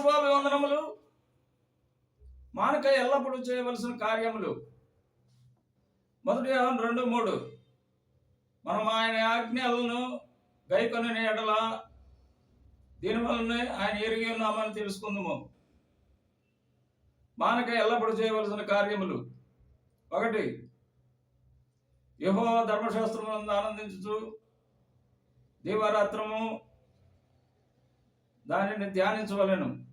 శుభాభివందనములు మానక ఎల్లప్పుడూ చేయవలసిన కార్యములు. మొదటి రెండు మూడు. మనం ఆయన ఆజ్ఞలను గైకొని ఎడల దీనివల్లనే ఆయన ఎరిగి ఉన్నామని తెలుసుకుందాము. మానక ఎల్లప్పుడూ చేయవలసిన కార్యములు. ఒకటి యహో ధర్మశాస్త్రమునందు ఆనందించుచు దీవారాత్రము దానిని ధ్యానించవలను.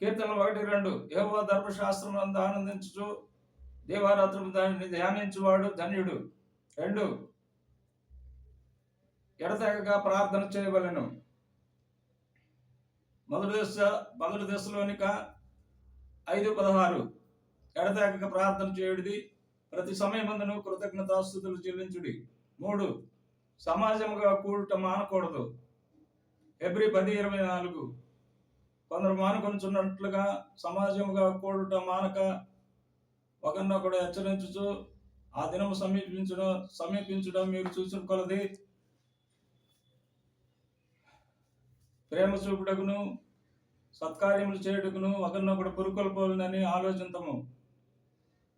కీర్తనలు ఒకటి రెండు. యహో ధర్మశాస్త్రమునందు ఆనందించు దీవారాత్రము దానిని ధ్యానించువాడు ధన్యుడు. రెండు. ఎడతెగక ప్రార్థన చేయవలెను. మొదటి దశ మొదటి దశలోనిక ఐదు పదహారు. ఎడతెగక ప్రార్థన చేయుడిది ప్రతి సమయమందును కృతజ్ఞతాస్థుతులు చెల్లించుడి. మూడు. సమాజముగా కూడటం మానకూడదు. ఎబ్రి పది ఇరవై నాలుగు. కొందరు మానుకొనిచున్నట్లుగా సమాజముగా కూడుట మానక ఒకరినొకడు హెచ్చరించుచు ఆ దినము సమీపించడం సమీపించడం మీరు చూసిన కొలది. ప్రేమ చూపుటకును సత్కార్యములు చేయుటకును ఒకరినొకడు పురుకొల్పోలనని ఆలోచించము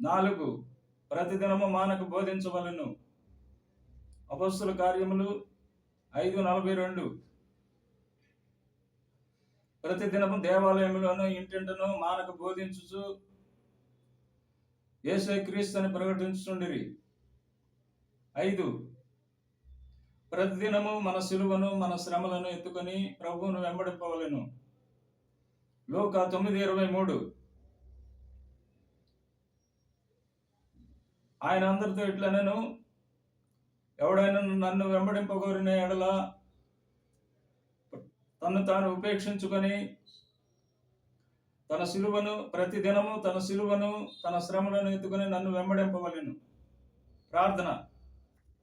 నాలుగు ప్రతిదినము మానకు బోధించవలను. అపస్సుల కార్యములు ఐదు నలభై రెండు. ప్రతిదినము దేవాలయములోను ఇంటింటను మానకు బోధించుచు యేసే క్రీస్తుని ప్రకటించుండిరి ఐదు. ప్రతిదినము మన సిలువను మన శ్రమలను ఎత్తుకొని ప్రభువును వెంబడింపవలెను. లోక తొమ్మిది ఇరవై మూడు. ఆయన అందరితో ఇట్లనను ఎవడైనా నన్ను వెంబడింపగోరిన ఎడల తను తాను ఉపేక్షించుకొని తన సిలువను ప్రతి దినము తన సిలువను తన శ్రమలను ఎత్తుకొని నన్ను వెంబడింపవలను. ప్రార్థన.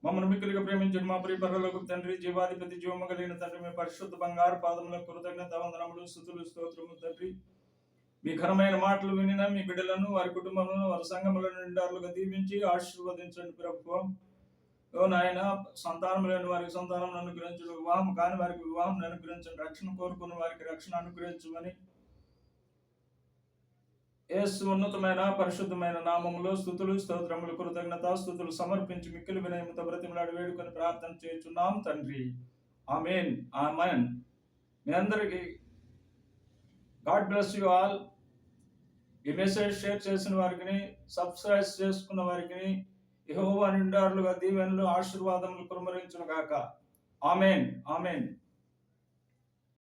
మమ్మల్ని మిక్కులుగా ప్రేమించండి మా ప్రియ తండ్రి జీవాధిపతి జీవము కలిగిన తండ్రి మీ పరిశుద్ధ బంగారు పాదములకు కృతజ్ఞత వందనములు స్థుతులు స్తోత్రము తండ్రి. మీ ఘనమైన మాటలు వినిన మీ బిడ్డలను వారి కుటుంబములను వారి సంఘములను నిండారులుగా దీవించి ఆశీర్వదించండి ప్రభుత్వం ఓ నాయన సంతానం లేని వారికి సంతానం అనుగ్రహించు వివాహం కాని వారికి వివాహం అనుగ్రహించండి. రక్షణ కోరుకున్న వారికి రక్షణ అనుగ్రహించమని. ఏసు ఉన్నతమైన పరిశుద్ధమైన నామములో స్థుతులు స్తోత్రములు కృతజ్ఞత స్థుతులు సమర్పించి మిక్కిలి వినయముతో బ్రతిమలాడి వేడుకొని ప్రార్థన చేయుచున్నాం తండ్రి. ఆమెన్. ఆమెన్. మీ అందరికీ గాడ్ బ్లెస్ యు ఆల్. ఈ మెసేజ్ షేర్ చేసిన వారికి సబ్స్క్రైబ్ చేసుకున్న వారికి యహోవా నిండారులుగా దీవెనలు ఆశీర్వాదములు కురమరించును గాక. ఆమెన్. ఆమెన్.